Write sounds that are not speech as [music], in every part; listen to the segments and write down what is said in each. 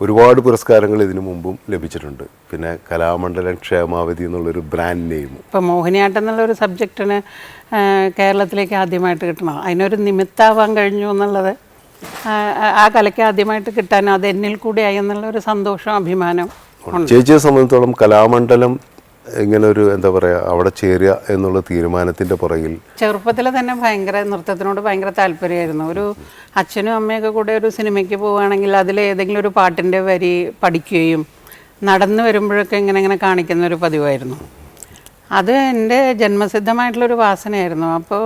ഒരുപാട് പുരസ്കാരങ്ങൾ ഇതിനു മുമ്പും ലഭിച്ചിട്ടുണ്ട്. പിന്നെ കലാമണ്ഡലം ക്ഷേമാവതി എന്നുള്ളൊരു ബ്രാൻഡ് നെയിം ഇപ്പം മോഹിനിയാട്ടം എന്നുള്ള ഒരു സബ്ജക്റ്റിന് കേരളത്തിലേക്ക് ആദ്യമായിട്ട് കിട്ടണം. അതിനൊരു നിമിത്താവാൻ കഴിഞ്ഞു എന്നുള്ളത് ആ, കലയ്ക്ക് ആദ്യമായിട്ട് കിട്ടാനും അത് എന്നിൽ കൂടിയായി എന്നുള്ള ഒരു സന്തോഷം അഭിമാനം ചേച്ചിയെ സംബന്ധിച്ചോളം കലാമണ്ഡലം ഇങ്ങനെ ഒരു എന്താ പറയുക അവിടെ ചേരുക എന്നുള്ള തീരുമാനത്തിന്റെ പുറകിൽ ചെറുപ്പത്തിൽ തന്നെ ഭയങ്കര നൃത്തത്തിനോട് ഭയങ്കര താല്പര്യമായിരുന്നു. ഒരു അച്ഛനും അമ്മയൊക്കെ കൂടെ ഒരു സിനിമയ്ക്ക് പോവുകയാണെങ്കിൽ അതിൽ ഏതെങ്കിലും ഒരു പാട്ടിന്റെ വരി പഠിക്കുകയും നടന്നു വരുമ്പോഴൊക്കെ ഇങ്ങനെ ഇങ്ങനെ കാണിക്കുന്ന ഒരു പതിവായിരുന്നു. അത് എന്റെ ജന്മസിദ്ധമായിട്ടുള്ളൊരു വാസനയായിരുന്നു. അപ്പോൾ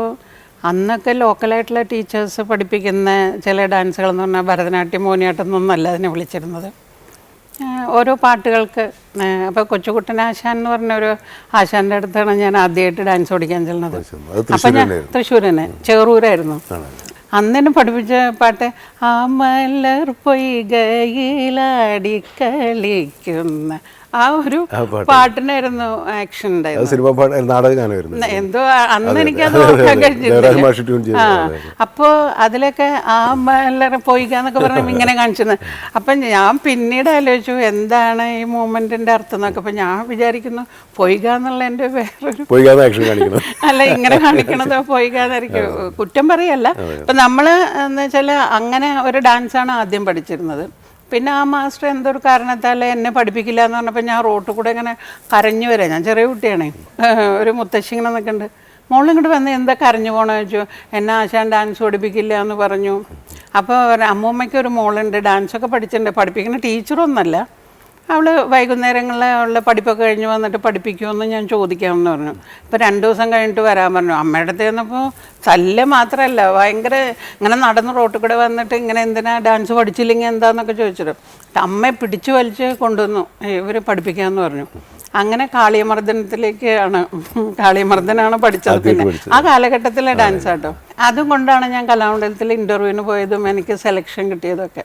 അന്നൊക്കെ ലോക്കലായിട്ടുള്ള ടീച്ചേഴ്സ് പഠിപ്പിക്കുന്ന ചില ഡാൻസുകൾ എന്ന് പറഞ്ഞാൽ ഭരതനാട്യം മോഹിനിയാട്ടം എന്നൊന്നല്ല അതിനെ വിളിച്ചിരുന്നത്. ഓരോ പാട്ടുകൾക്ക് അപ്പോൾ കൊച്ചുകുട്ടൻ ആശാൻ എന്ന് പറഞ്ഞ ഒരു ആശാന്റെ അടുത്താണ് ഞാൻ ആദ്യമായിട്ട് ഡാൻസ് ഓടിക്കാൻ ചെല്ലുന്നത്. അപ്പൊ ഞാൻ തൃശ്ശൂരനെ ചെറൂരായിരുന്നു അന്നെ പഠിപ്പിച്ച പാട്ട് ആ മലർ പൊയ്കയിലാടി കളിക്കുന്ന ആ ഒരു പാട്ടിനായിരുന്നു ആക്ഷൻ സിനിമ പാട്ട് നാടക ഗാനമായിരുന്നു എന്തോ അന്ന് എനിക്കത് ഓർക്കാൻ കഴിഞ്ഞില്ല. അപ്പോൾ അതിലൊക്കെ ആ മലർ പോയിക്കാന്നൊക്കെ പറഞ്ഞ ഇങ്ങനെ കാണിച്ചത് അപ്പം ഞാൻ പിന്നീട് ആലോചിച്ചു എന്താണ് ഈ മൂമെന്റിന്റെ അർത്ഥം എന്നൊക്കെ. അപ്പൊ ഞാൻ വിചാരിക്കുന്നു പൊയ്ക എന്നുള്ള എന്റെ വേറൊരു [laughs] അല്ല ഇങ്ങനെ കാണിക്കണത് പോയിക്കാന്നായിരിക്കും. കുറ്റം പറയല്ല. അപ്പൊ നമ്മൾ എന്ന് വെച്ചാൽ അങ്ങനെ ഒരു ഡാൻസ് ആണ് ആദ്യം പഠിച്ചിരുന്നത്. പിന്നെ ആ മാസ്റ്റർ എന്തൊരു കാരണത്താൽ എന്നെ പഠിപ്പിക്കില്ല എന്ന് പറഞ്ഞപ്പോൾ ഞാൻ റോട്ടിൽ കൂടെ ഇങ്ങനെ കരഞ്ഞു വരാം. ഞാൻ ചെറിയ കുട്ടിയാണേ. [laughs] ഒരു മുത്തശ്ശി ഇങ്ങനെ നിൽക്കുന്നുണ്ട് മോളിങ്ങോട്ട് വന്ന് എന്താ കരഞ്ഞു പോകണമെന്ന് ചോദിച്ചു. എന്നെ ആശാൻ ഡാൻസ് പഠിപ്പിക്കില്ല എന്ന് പറഞ്ഞു അപ്പോൾ അമ്മൂമ്മയ്ക്ക് ഒരു മോളുണ്ട്. ഡാൻസൊക്കെ പഠിച്ചിട്ടുണ്ട്. പഠിപ്പിക്കുന്ന ടീച്ചറൊന്നല്ല അവൾ വൈകുന്നേരങ്ങളിൽ അവളുടെ പഠിപ്പൊക്കെ കഴിഞ്ഞ് വന്നിട്ട് പഠിപ്പിക്കുമെന്ന് ഞാൻ ചോദിക്കാമെന്ന് പറഞ്ഞു. ഇപ്പം രണ്ട് ദിവസം കഴിഞ്ഞിട്ട് വരാൻ പറഞ്ഞു. അമ്മയുടെ അടുത്ത് ചെന്നപ്പോൾ തല്ല് മാത്രമല്ല ഭയങ്കര ഇങ്ങനെ നടന്ന് റോട്ടിൽ കൂടെ വന്നിട്ട് ഇങ്ങനെ എന്തിനാ ഡാൻസ് പഠിച്ചില്ലെങ്കിൽ എന്താന്നൊക്കെ ചോദിച്ചിട്ട്. അമ്മയെ പിടിച്ചു വലിച്ച് കൊണ്ടുവന്നു. ഇവർ പഠിപ്പിക്കാമെന്ന് പറഞ്ഞു. അങ്ങനെ കാളിയമർദ്ദനത്തിലേക്ക് ആണ്. കാളിയമർദ്ദനാണ് പഠിച്ചത് പിന്നെ. ആ കാലഘട്ടത്തിലെ ഡാൻസ് ആട്ടോ അതും കൊണ്ടാണ് ഞാൻ കലാമണ്ഡലത്തിൽ ഇന്റർവ്യൂവിന് പോയതും എനിക്ക് സെലക്ഷൻ കിട്ടിയതൊക്കെ.